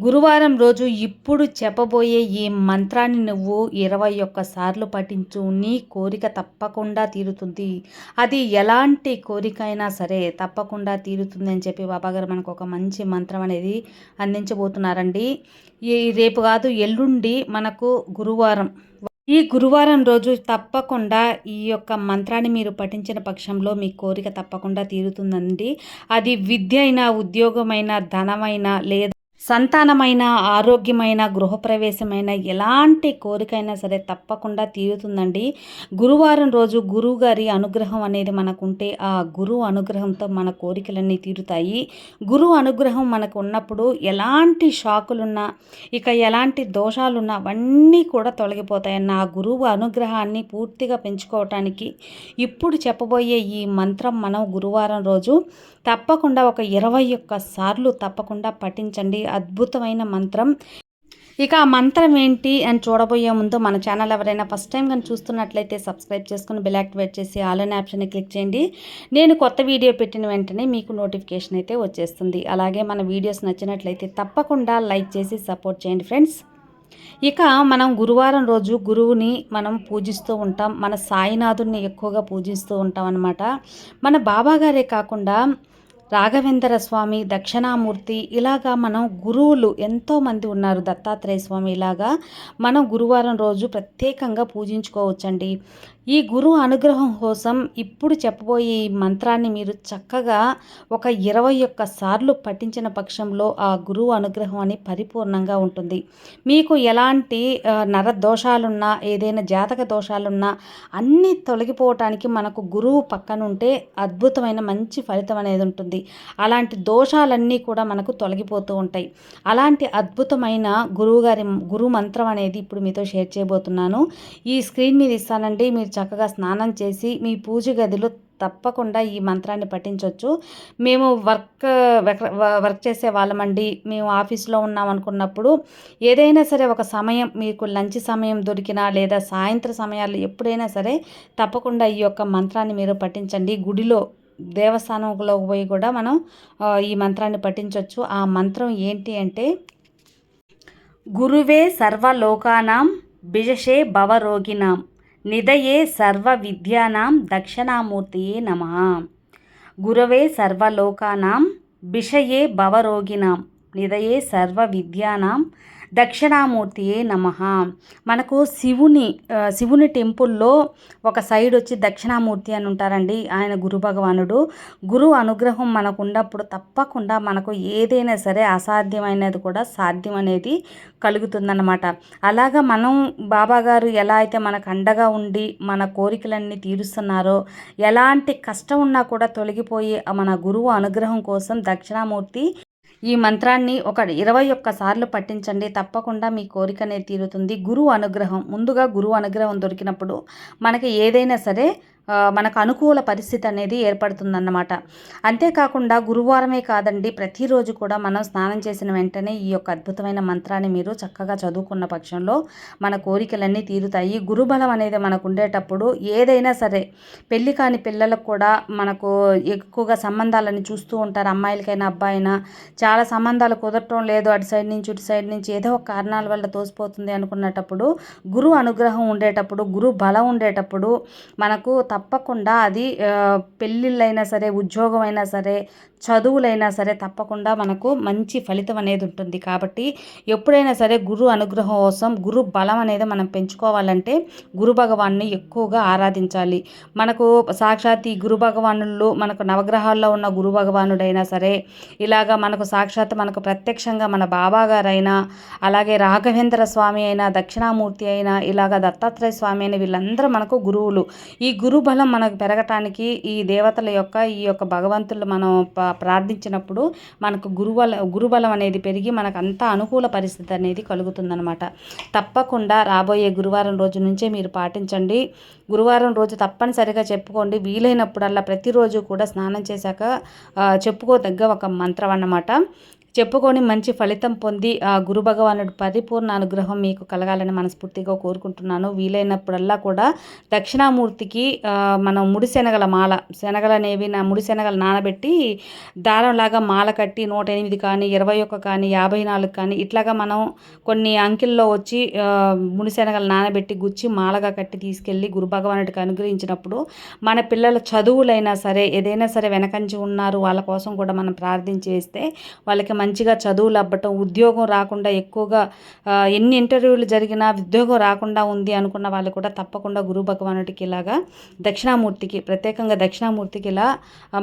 గురువారం రోజు ఇప్పుడు చెప్పబోయే ఈ మంత్రాన్ని నువ్వు ఇరవై ఒక్క సార్లు పఠించు. నీ కోరిక తప్పకుండా తీరుతుంది. అది ఎలాంటి కోరిక అయినా సరే తప్పకుండా తీరుతుంది అని చెప్పి బాబాగారు మనకు ఒక మంచి మంత్రం అనేది అందించబోతున్నారండి. ఈ రేపు కాదు ఎల్లుండి మనకు గురువారం. ఈ గురువారం రోజు తప్పకుండా ఈ యొక్క మంత్రాన్ని మీరు పఠించిన పక్షంలో మీ కోరిక తప్పకుండా తీరుతుందండి. అది విద్య అయినా ఉద్యోగమైనా ధనమైనా లేదా సంతానమైన ఆరోగ్యమైన గృహప్రవేశమైన ఎలాంటి కోరికైనా సరే తప్పకుండా తీరుతుందండి. గురువారం రోజు గురువు గారి అనుగ్రహం అనేది మనకుంటే ఆ గురువు అనుగ్రహంతో మన కోరికలన్నీ తీరుతాయి. గురువు అనుగ్రహం మనకు ఉన్నప్పుడు ఎలాంటి షాకులున్నా ఇక ఎలాంటి దోషాలున్నా అవన్నీ కూడా తొలగిపోతాయన్న ఆ గురువు అనుగ్రహాన్ని పూర్తిగా పెంచుకోవటానికి ఇప్పుడు చెప్పబోయే ఈ మంత్రం మనం గురువారం రోజు తప్పకుండా ఒక ఇరవై ఒక్క సార్లు తప్పకుండా పఠించండి. అద్భుతమైన మంత్రం. ఇక ఆ మంత్రం ఏంటి అని చూడబోయే ముందు మన ఛానల్ ఎవరైనా ఫస్ట్ టైం కానీ చూస్తున్నట్లయితే సబ్స్క్రైబ్ చేసుకుని బెల్ యాక్టివేట్ చేసి ఆల్ అనే ఆప్షన్ క్లిక్ చేయండి. నేను కొత్త వీడియో పెట్టిన వెంటనే మీకు నోటిఫికేషన్ అయితే వచ్చేస్తుంది. అలాగే మన వీడియోస్ నచ్చినట్లయితే తప్పకుండా లైక్ చేసి సపోర్ట్ చేయండి ఫ్రెండ్స్ ఇక మనం గురువారం రోజు గురువుని మనం పూజిస్తూ ఉంటాం. మన సాయినాథుడిని ఎక్కువగా పూజిస్తూ ఉంటాం అన్నమాట. మన బాబాగారే కాకుండా రాఘవేంద్ర స్వామి దక్షిణామూర్తి ఇలాగా మనం గురువులు ఎంతోమంది ఉన్నారు దత్తాత్రేయ స్వామి ఇలాగా మనం గురువారం రోజు ప్రత్యేకంగా పూజించుకోవచ్చండి. ఈ గురువు అనుగ్రహం కోసం ఇప్పుడు చెప్పబోయే ఈ మంత్రాన్ని మీరు చక్కగా ఒక ఇరవై ఒక్క సార్లు పఠించిన పక్షంలో ఆ గురువు అనుగ్రహం అని పరిపూర్ణంగా ఉంటుంది. మీకు ఎలాంటి నర దోషాలున్నా ఏదైనా జాతక దోషాలున్నా అన్నీ తొలగిపోవటానికి మనకు గురువు పక్కనుంటే అద్భుతమైన మంచి ఫలితం అనేది ఉంటుంది. అలాంటి దోషాలన్నీ కూడా మనకు తొలగిపోతూ ఉంటాయి. అలాంటి అద్భుతమైన గురువుగారి గురు మంత్రం అనేది ఇప్పుడు మీతో షేర్ చేయబోతున్నాను. ఈ స్క్రీన్ మీద ఇస్తానండి. మీరు చక్కగా స్నానం చేసి మీ పూజ గదిలో తప్పకుండా ఈ మంత్రాన్ని పఠించవచ్చు మేము వర్క్ వర్క్ చేసే వాళ్ళమండి. మేము ఆఫీస్లో ఉన్నాం అనుకున్నప్పుడు ఏదైనా సరే ఒక సమయం మీకు లంచ్ సమయం దొరికినా లేదా సాయంత్ర సమయాల్లో ఎప్పుడైనా సరే తప్పకుండా ఈ యొక్క మంత్రాన్ని మీరు పఠించండి. గుడిలో దేవస్థానంలో పోయి కూడా మనం ఈ మంత్రాన్ని పఠించవచ్చు ఆ మంత్రం ఏంటి అంటే గురువే సర్వలోకానాం బిజషే భవరోగినాం నిదయే సర్వ విద్యానాం దక్షిణామూర్తియే నమ. గురవే సర్వలోకానాం బిషయే భవరోగినాం నిదయే సర్వ విద్యానాం దక్షిణామూర్తియే నమ. మనకు శివుని శివుని టెంపుల్లో ఒక సైడ్ వచ్చి దక్షిణామూర్తి అని ఉంటారండి ఆయన గురు భగవానుడు. గురు అనుగ్రహం మనకు ఉన్నప్పుడు తప్పకుండా మనకు ఏదైనా సరే అసాధ్యమైనది కూడా సాధ్యం అనేది కలుగుతుందన్నమాట. అలాగా మనం బాబాగారు ఎలా అయితే మనకు అండగా ఉండి మన కోరికలన్నీ తీరుస్తున్నారో ఎలాంటి కష్టం ఉన్నా కూడా తొలగిపోయి మన గురువు అనుగ్రహం కోసం దక్షిణామూర్తి ఈ మంత్రాన్ని ఒక ఇరవై ఒక్క సార్లు పట్టించండి తప్పకుండా మీ కోరిక అనేది తీరుతుంది గురువు అనుగ్రహం. ముందుగా గురువు అనుగ్రహం దొరికినప్పుడు మనకి ఏదైనా సరే మనకు అనుకూల పరిస్థితి అనేది ఏర్పడుతుందన్నమాట. అంతేకాకుండా గురువారమే కాదండి ప్రతిరోజు కూడా మనం స్నానం చేసిన వెంటనే ఈ యొక్క అద్భుతమైన మంత్రాన్ని మీరు చక్కగా చదువుకున్న పక్షంలో మన కోరికలన్నీ తీరుతాయి. గురుబలం అనేది మనకు ఉండేటప్పుడు ఏదైనా సరే పెళ్ళి కాని పిల్లలకు కూడా మనకు ఎక్కువగా సంబంధాలని చూస్తూ ఉంటారు. అమ్మాయిలకైనా అబ్బాయినా చాలా సంబంధాలు కుదరటం లేదు. అటు సైడ్ నుంచి ఇటు సైడ్ నుంచి ఏదో ఒక కారణాల వల్ల తోసిపోతుంది అనుకున్నటప్పుడు గురు అనుగ్రహం ఉండేటప్పుడు గురు బలం ఉండేటప్పుడు మనకు తప్ప తప్పకుండా అది పెళ్ళిళ్ళైనా సరే ఉద్యోగం అయినా సరే చదువులైనా సరే తప్పకుండా మనకు మంచి ఫలితం అనేది ఉంటుంది. కాబట్టి ఎప్పుడైనా సరే గురు అనుగ్రహం కోసం గురు బలం అనేది మనం పెంచుకోవాలంటే గురు భగవాన్ని ఎక్కువగా ఆరాధించాలి. మనకు సాక్షాత్ ఈ గురు భగవానులు మనకు నవగ్రహాల్లో ఉన్న గురు భగవానుడైనా సరే ఇలాగా మనకు సాక్షాత్ మనకు ప్రత్యక్షంగా మన బాబా గారైనా అలాగే రాఘవేంద్ర స్వామి అయినా దక్షిణామూర్తి అయినా ఇలాగ దత్తాత్రేయ స్వామి అయిన వీళ్ళందరూ మనకు గురువులు. ఈ గురు బలం మనకు పెరగటానికి ఈ దేవతల యొక్క ఈ యొక్క భగవంతులు మనం ప్రార్థించినప్పుడు మనకు గురుబల గురుబలం అనేది పెరిగి మనకు అంత అనుకూల పరిస్థితి అనేది కలుగుతుందనమాట తప్పకుండా రాబోయే గురువారం రోజు నుంచే మీరు పాటించండి. గురువారం రోజు తప్పనిసరిగా చెప్పుకోండి. వీలైనప్పుడల్లా ప్రతిరోజు కూడా స్నానం చేశాక చెప్పుకోదగ్గ ఒక మంత్రం అన్నమాట. చెప్పుకొని మంచి ఫలితం పొంది ఆ గురు భగవానుడు పరిపూర్ణ అనుగ్రహం మీకు కలగాలని మనస్ఫూర్తిగా కోరుకుంటున్నాను. వీలైనప్పుడల్లా కూడా దక్షిణామూర్తికి మనం ముడి శనగల మాల శనగలు అనేవి నా ముడి శనగలు నానబెట్టి దారంలాగా మాల కట్టి నూట ఎనిమిది కానీ ఇరవై ఒక్క కానీ యాభై నాలుగు కానీ ఇట్లాగా మనం కొన్ని అంకెల్లో వచ్చి ముడిశెనగలు ముడి శనగలు నానబెట్టి గుచ్చి మాలగా కట్టి తీసుకెళ్ళి గురు భగవానుడికి అనుగ్రహించినప్పుడు మన పిల్లల చదువులైనా సరే ఏదైనా సరే వెనకంచి ఉన్నారు వాళ్ళ కోసం కూడా మనం ప్రార్థించి వేస్తే వాళ్ళకి మంచిగా చదువులు అవ్వటం ఉద్యోగం రాకుండా ఎక్కువగా ఎన్ని ఇంటర్వ్యూలు జరిగినా ఉద్యోగం రాకుండా ఉంది అనుకున్న వాళ్ళు కూడా తప్పకుండా గురు భగవానుడికి ఇలాగా దక్షిణామూర్తికి ప్రత్యేకంగా దక్షిణామూర్తికి ఇలా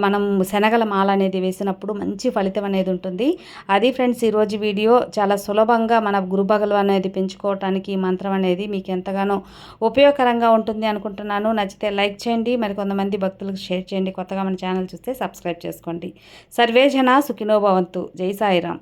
మనం శనగల మాల అనేది వేసినప్పుడు మంచి ఫలితం అనేది ఉంటుంది. అది ఫ్రెండ్స్ ఈరోజు వీడియో చాలా సులభంగా మన గురు భగవాన్ అనేది పెంచుకోవటానికి ఈ మంత్రం అనేది మీకు ఎంతగానో ఉపయోగకరంగా ఉంటుంది అనుకుంటున్నాను. నచ్చితే లైక్ చేయండి మరి కొంతమంది భక్తులకు షేర్ చేయండి. కొత్తగా మన ఛానల్ చూస్తే సబ్స్క్రైబ్ చేసుకోండి. సర్వేజన సుఖినోభవంతు సుఖినో భవంతు. జై சாய்ராம்